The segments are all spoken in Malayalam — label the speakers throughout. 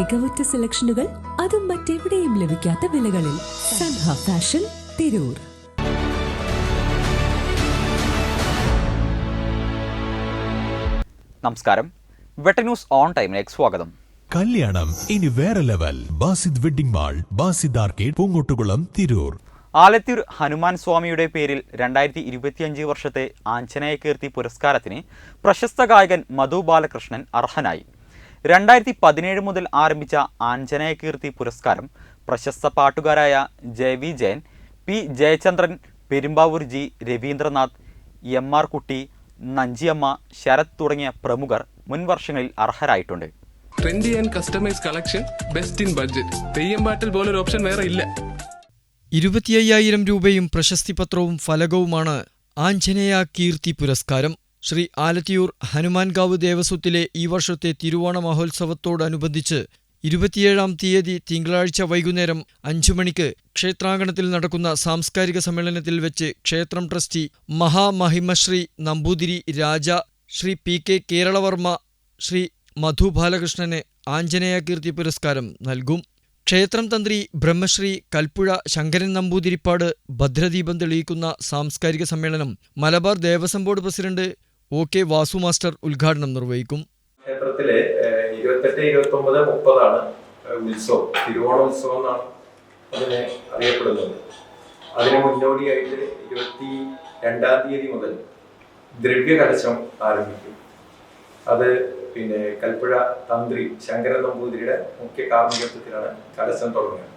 Speaker 1: മികവുറ്റ സെലക്ഷനുകൾ അതും മറ്റെവിടെയും ലഭിക്കാത്ത വിലകളിൽ സൻഹ ഫാഷൻ തിരൂർ.
Speaker 2: നമസ്കാരം. വെട്ട ന്യൂസ് ഓൺ ടൈമിലേക്ക് സ്വാഗതം.
Speaker 3: കല്യാണം ഇനി വേറെ level. Basid wedding mall Basid arcade Poongottukulam Tirur.
Speaker 2: Alathur Hanuman സ്വാമിയുടെ പേരിൽ രണ്ടായിരത്തി ഇരുപത്തിയഞ്ച് വർഷത്തെ ആഞ്ജനേയ കീർത്തി പുരസ്കാരത്തിന് പ്രശസ്ത ഗായകൻ മധു ബാലകൃഷ്ണൻ അർഹനായി. രണ്ടായിരത്തി പതിനേഴ് മുതൽ ആരംഭിച്ച ആഞ്ജനേയ കീർത്തി പുരസ്കാരം പ്രശസ്ത പാട്ടുകാരായ J V Jayan P Jayachandran Perumbavoor G Raveendranath M R Kutty Nanjiyamma Sarath തുടങ്ങിയ പ്രമുഖർ മുൻ വർഷങ്ങളിൽ അർഹരായിട്ടുണ്ട്.
Speaker 4: Trendy and customise collection best in budget Theyyam പാട്ടിൽ പോലൊരു ഓപ്ഷൻ വേറെ ഇല്ല.
Speaker 5: ഇരുപത്തിയ്യായിരം രൂപയും പ്രശസ്തിപത്രവും ഫലകവുമാണ് ആഞ്ജനേയ കീർത്തി പുരസ്കാരം. ശ്രീ ആലത്തിയൂർ ഹനുമാൻകാവ് ദേവസ്വത്തിലെ ഈ വർഷത്തെ തിരുവോണ മഹോത്സവത്തോടനുബന്ധിച്ച് ഇരുപത്തിയേഴാം തീയതി തിങ്കളാഴ്ച വൈകുന്നേരം അഞ്ചു മണിക്ക് ക്ഷേത്രാങ്കണത്തിൽ നടക്കുന്ന സാംസ്കാരിക സമ്മേളനത്തിൽ വെച്ച് ക്ഷേത്രം ട്രസ്റ്റി മഹാമഹിമശ്രീ നമ്പൂതിരി രാജ ശ്രീ പി കെ കേരളവർമ്മ ശ്രീ മധു ബാലകൃഷ്ണന് ആഞ്ജനേയ കീർത്തി പുരസ്കാരം നൽകും. ക്ഷേത്രം തന്ത്രി ബ്രഹ്മശ്രീ കൽപ്പുഴ ശങ്കരൻ നമ്പൂതിരിപ്പാട് ഭദ്രദീപം തെളിയിക്കുന്ന സാംസ്കാരിക സമ്മേളനം Malabar Devaswom board president O K Vasu master ഉദ്ഘാടനം നിർവഹിക്കും.
Speaker 6: ക്ഷേത്രത്തിലെ ഇരുപത്തെട്ട് ഇരുപത്തി ഒമ്പത് മുപ്പതാണ് ഉത്സവം. തിരുവോണ ഉത്സവം എന്നാണ് അതിനെ അറിയപ്പെടുന്നത്. അതിന് മുന്നോടിയായിട്ട് ഇരുപത്തി രണ്ടാം തീയതി മുതൽ ദ്രവ്യ കലശം ആരംഭിക്കും. അത് പിന്നെ കൽപ്പുഴ തന്ത്രി ശങ്കര നമ്പൂതിരിയുടെ മുഖ്യ കാർമ്മികത്വത്തിലാണ് കലശം തുടങ്ങുന്നത്.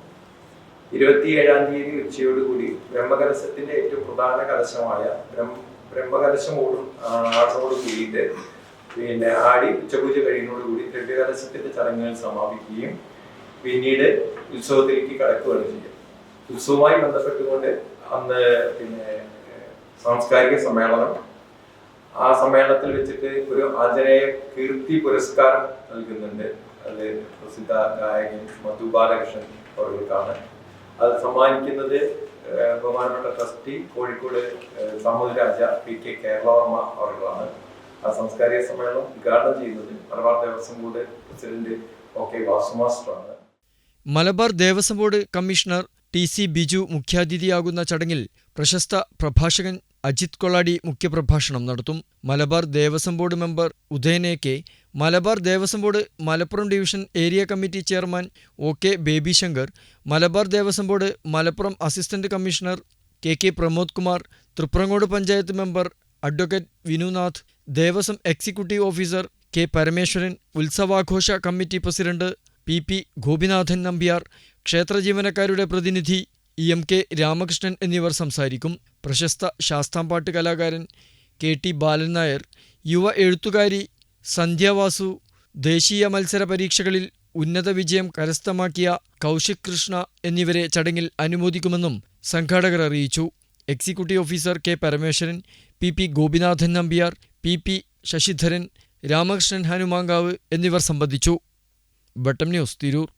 Speaker 6: ഇരുപത്തിയേഴാം തീയതി ഉച്ചയോടുകൂടി ബ്രഹ്മകലശത്തിന്റെ ഏറ്റവും പ്രധാന കലശമായ ബ്രഹ്മ ബ്രഹ്മകലശം ഓടും ആടോട് കൂടിയിട്ട് പിന്നെ ആടി ഉച്ചപൂജ കഴിയുന്നതോടുകൂടി ദ്രവ്യകലശത്തിന്റെ ചടങ്ങുകൾ സമാപിക്കുകയും പിന്നീട് ഉത്സവത്തിലേക്ക് കടക്കുകയാണ് ചെയ്യുക. ഉത്സവവുമായി ബന്ധപ്പെട്ടുകൊണ്ട് അന്ന് പിന്നെ സാംസ്കാരിക സമ്മേളനം. ആ സമ്മേളനത്തിൽ വെച്ചിട്ട് ഒരു ആഞ്ജനേയ കീർത്തി പുരസ്കാരം നൽകുന്നുണ്ട്. അത് പ്രസിദ്ധ ഗായകൻ മധു ബാലകൃഷ്ണൻ അവർക്കാണ് അത് സമ്മാനിക്കുന്നത് ബഹുമാനപ്പെട്ട ട്രസ്റ്റി കോഴിക്കോട് ഏഹ്, രാജ പി കെ കേരളവർമ്മ അവർക്കാണ് ആ സാംസ്കാരിക സമ്മേളനം ഉദ്ഘാടനം ചെയ്യുന്നത് Malabar Devaswom board president O K വാസുമാസ്റ്ററാണ്
Speaker 5: Malabar Devaswom board commissioner T C Biju മുഖ്യാതിഥിയാകുന്ന ചടങ്ങിൽ പ്രശസ്ത പ്രഭാഷകൻ അജിത് കൊളാടി മുഖ്യപ്രഭാഷണം നടത്തും. Malabar Devaswom board member ഉദയനെ K. Malabar Devaswom board Malappuram division area committee chairman O K Baby Shankar Malabar Devaswom board Malappuram assistant commissioner K K Pramod Kumar. Thriprangode panchayat member advocate Vinunath. Devaswom executive officer K Parameswaran. ഉത്സവാഘോഷ committee president P P Gopinathan Nambiar. ക്ഷേത്ര ജീവനക്കാരുടെ പ്രതിനിധി ഇ എം കെ രാമകൃഷ്ണൻ എന്നിവർ സംസാരിക്കും. പ്രശസ്ത ശാസ്താംപാട്ട് കലാകാരൻ കെ ടി ബാലൻ നായർ യുവ എഴുത്തുകാരി സന്ധ്യാവാസു ദേശീയ മത്സര പരീക്ഷകളിൽ ഉന്നത വിജയം കരസ്ഥമാക്കിയ കൗശിക് കൃഷ്ണ എന്നിവരെ ചടങ്ങിൽ അനുമോദിക്കുമെന്നും സംഘാടകർ അറിയിച്ചു. Executive officer K Parameswaran P P Gopinathan Nambiar P P Sasidharan Ramakrishnan Hanumankavu എന്നിവർ സംബന്ധിച്ചു. ബട്ടം ന്യൂസ് തിരൂർ.